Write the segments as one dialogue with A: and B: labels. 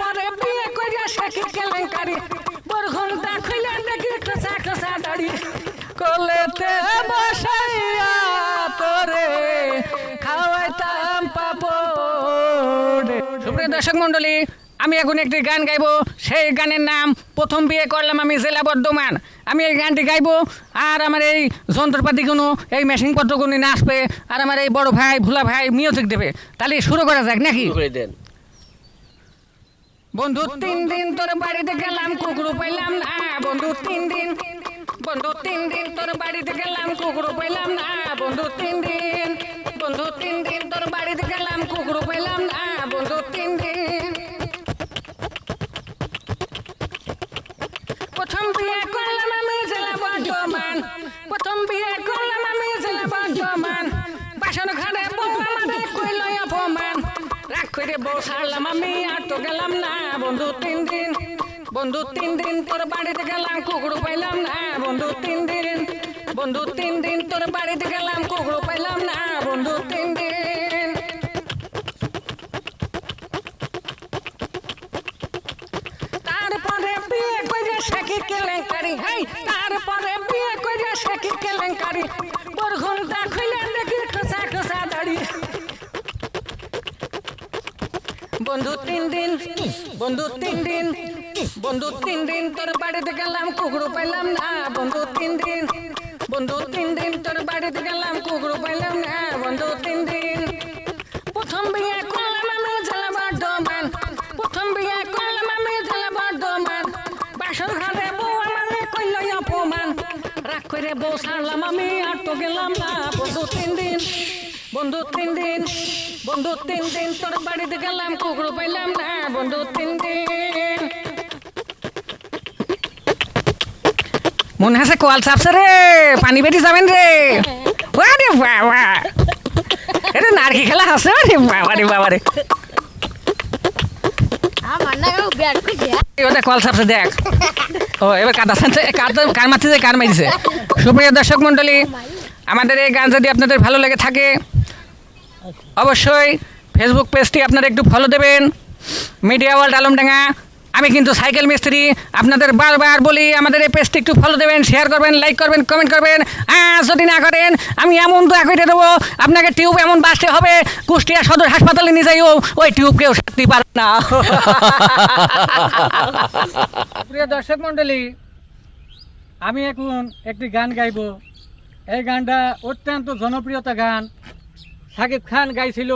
A: তারপরে বিয়ে করিয়া দাড়ি। কলেতে বসাইয়া তোরে খাওয়াইতাম সুপ্রিয় দর্শক মন্ডলী আমি এখন একটি গান গাইবো। সেই গানের নাম প্রথম বিয়ে করলাম আমি জেলা বর্ধমান। আমি এই গানটি গাইবো আর আমার এই যন্ত্রপাতিগুলো, এই মেশিনপত্রগুলো নাচবে আর আমার এই বড় ভাই, ভোলা ভাই মিউজিক দেবে। তাহলে শুরু করা যাক নাকি?
B: দেন।
A: বন্ধু, তিন দিন তোর বাড়িতে গেলাম কুকুর পাইলাম না। বন্ধু, তিন দিন। বন্ধু, তিন দিন তোর বাড়িতে গেলাম কুকুর পাইলাম না। বন্ধু, তিন দিন। বন্ধু, তিন দিন তোর বাড়িতে গেলাম করে বউ ছাড়লাম আমি, আর তো গেলাম না। বন্ধু তিন দিন, বন্ধু তিন দিন তোর বাড়িতে গেলাম, কুকুর পাইলাম না। বন্ধু তিন দিন, বন্ধু তিন দিন তোর বাড়িতে গেলাম, কুকুর পাইলাম না। বন্ধু তিন দিন। তারপরে বিয়ে করে শেখি কেলেঙ্কারি? হাই, তারপরে বিয়ে করে শেখি কেলেঙ্কারি? বর ঘণ্টা খুলে বন্ধু, তিন দিন। বন্ধু, তিন দিন। বন্ধু, তিন দিন তোর বাড়িতে গেলাম কুকুর পাইলাম না। বন্ধু, তিন দিন। বন্ধু, তিন দিন তোর বাড়িতে গেলাম কুকুর পাইলাম না। বন্ধু, তিন দিন। প্রথম বিয়ে করলাম আমি জেলা বর্ধমান। প্রথম বিয়ে করলাম আমি জেলা বর্ধমান। বাসর ঘরে বউ আমাকে কইল অপমান। রাগ করে বউ ছাড়লাম আমি আর তো গেলাম না। বন্ধু, তিন দিন। বন্ধু, তিন দিন। বন্ধু তিন দিন তোর বাড়িতে গেলাম কুকুর পাইলাম না। বন্ধু তিন দিন। মনে আছে কল চাপছে রে? পানি বেরিয়ে যাবেন রে? ওরে বাবা। এটা নারকি খেলা আছে রে বাবা রে বাবা রে।
C: আমার না কেউ ব্যাট খুঁজে
A: ওটা কল চাপছে দেখ। ও এবার কাদা কার কার মারছে কার মারিছে সুপ্রিয় দর্শক মণ্ডলী আমাদের এই গান যদি আপনাদের ভালো লেগে থাকে অবশ্যই ফেসবুক পেজটি আপনারা একটু ফলো দেবেন। Media world Alamdanga. আমি কিন্তু সাইকেল মিস্ত্রি। আপনাদের বারবার বলি, আমাদের এই পেজটি একটু ফলো দেবেন শেয়ার করবেন লাইক করবেন কমেন্ট করবেন। হ্যাঁ যদি না করেন, আমি এমন দোয়া করে দেবো, আপনাকে টিউব এমন বাঁচতে হবে, কুষ্টিয়া সদর হাসপাতালে নিয়ে যাইও, ওই টিউব কেউ সারতে পারে না। প্রিয় দর্শক মণ্ডলী, আমি এখন একটি গান গাইব। এই গানটা অত্যন্ত জনপ্রিয়তা গান। সাকিব খান গাইছিল,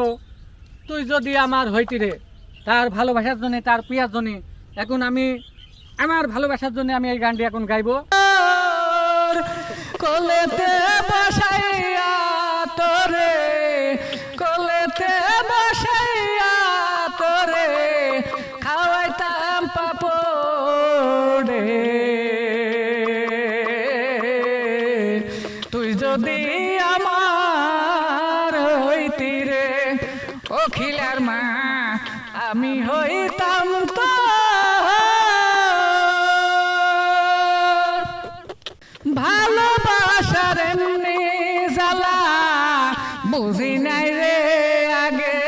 A: তুই যদি আমার হইতি রে তার ভালোবাসার জন্য তার প্রিয়ার জন্য, এখন আমি আমার ভালোবাসার জন্য আমি এই গানটি এখন গাইব। কলেতে বসাইয়া তুই যদি হইতি রে অখিলার মা, আমি হইতাম তো। ভালোবাসার এমনি জ্বালা বুঝি নাই রে আগে।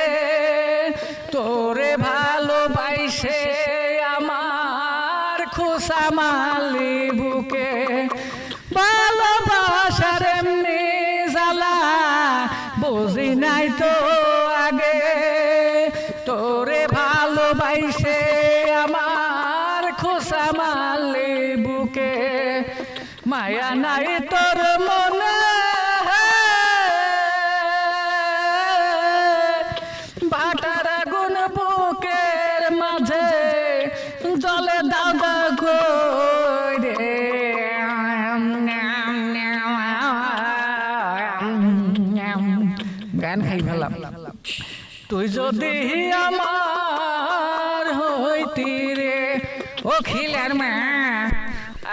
A: তোরে ভালোবাসে আমার খুশা বুঝি নাই তো আগে। তোরে ভালোবাইছে আমার খোসা মালে বুকে। মায়া নাই তোর মনে গান খাই ফেলাম। তুই যদি আমার হইতি রে অখিলার মা,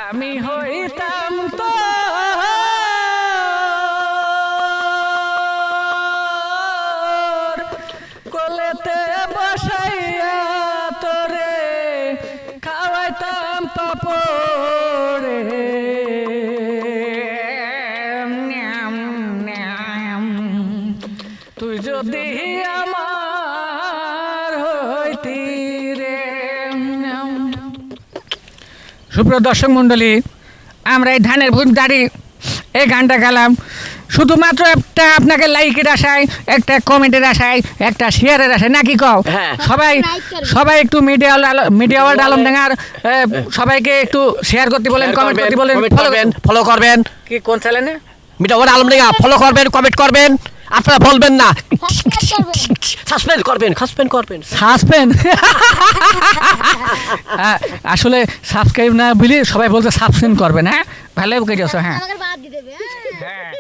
A: আমি হইতাম তো। কলেতে বসাইয়া তোরে সুপ্রিয় দর্শক মণ্ডলী আমরা এই ধানের ভূত দাড়ি এই গানটা গেলাম। শুধুমাত্র একটা আপনাকে লাইকের আশায় একটা কমেন্টের আশায় একটা শেয়ারের আশায় নাকি কও?
B: হ্যাঁ।
A: সবাই সবাই একটু মিডিয়া মিডিয়া ওয়ার্ড আলম ডাঙ্গার সবাইকে একটু শেয়ার করতে বলেন কমেন্ট করতে বলেন follow
B: করবেন ফলো করবেন।
A: কি কোন চ্যানেলে
B: মিটা ওরা আলম লেগা ফলো করবেন কমেন্ট করবেন। আপনারা বলবেন না।
C: সাবস্ক্রাইব করবেন।
B: সাসপেন্ড করবেন সাসপেন্ড করবেন।
A: সাসপেন্ড আসলে সাবস্ক্রাইব না বুঝলি সবাই বলতে সাবস্ক্রাইব করবেন হ্যাঁ? ভালো কেটেছ হ্যাঁ।
C: আমাকে বাদ দিয়ে দেবে হ্যাঁ।
A: হ্যাঁ।